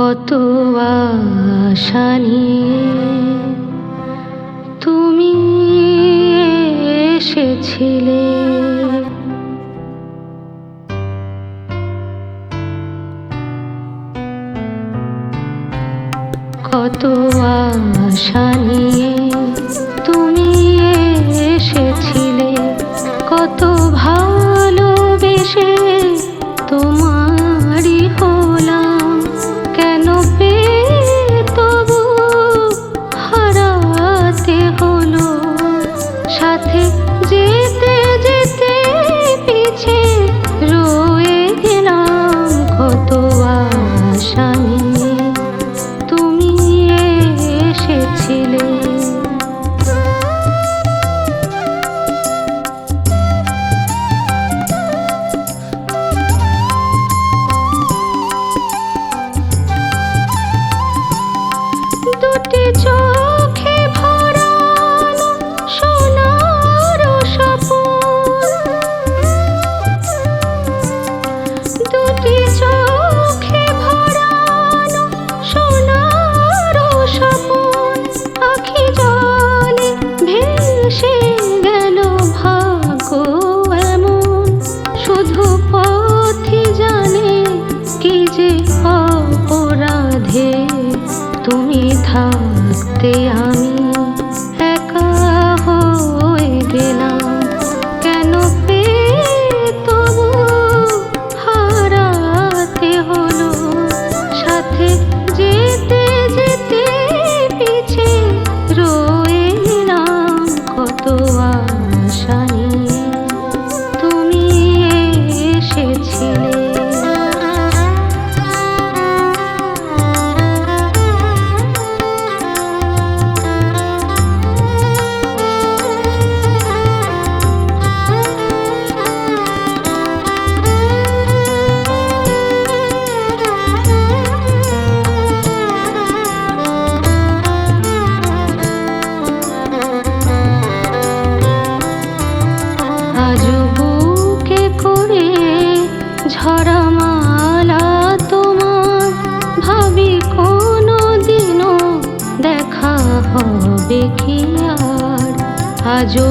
কত আশা নিয়ে তুমি এসেছিলে। কত আশা নিয়ে থামতে আমি ঝরা তোমার ভাবি কোনো দিনও দেখা হবে কি আর? আজও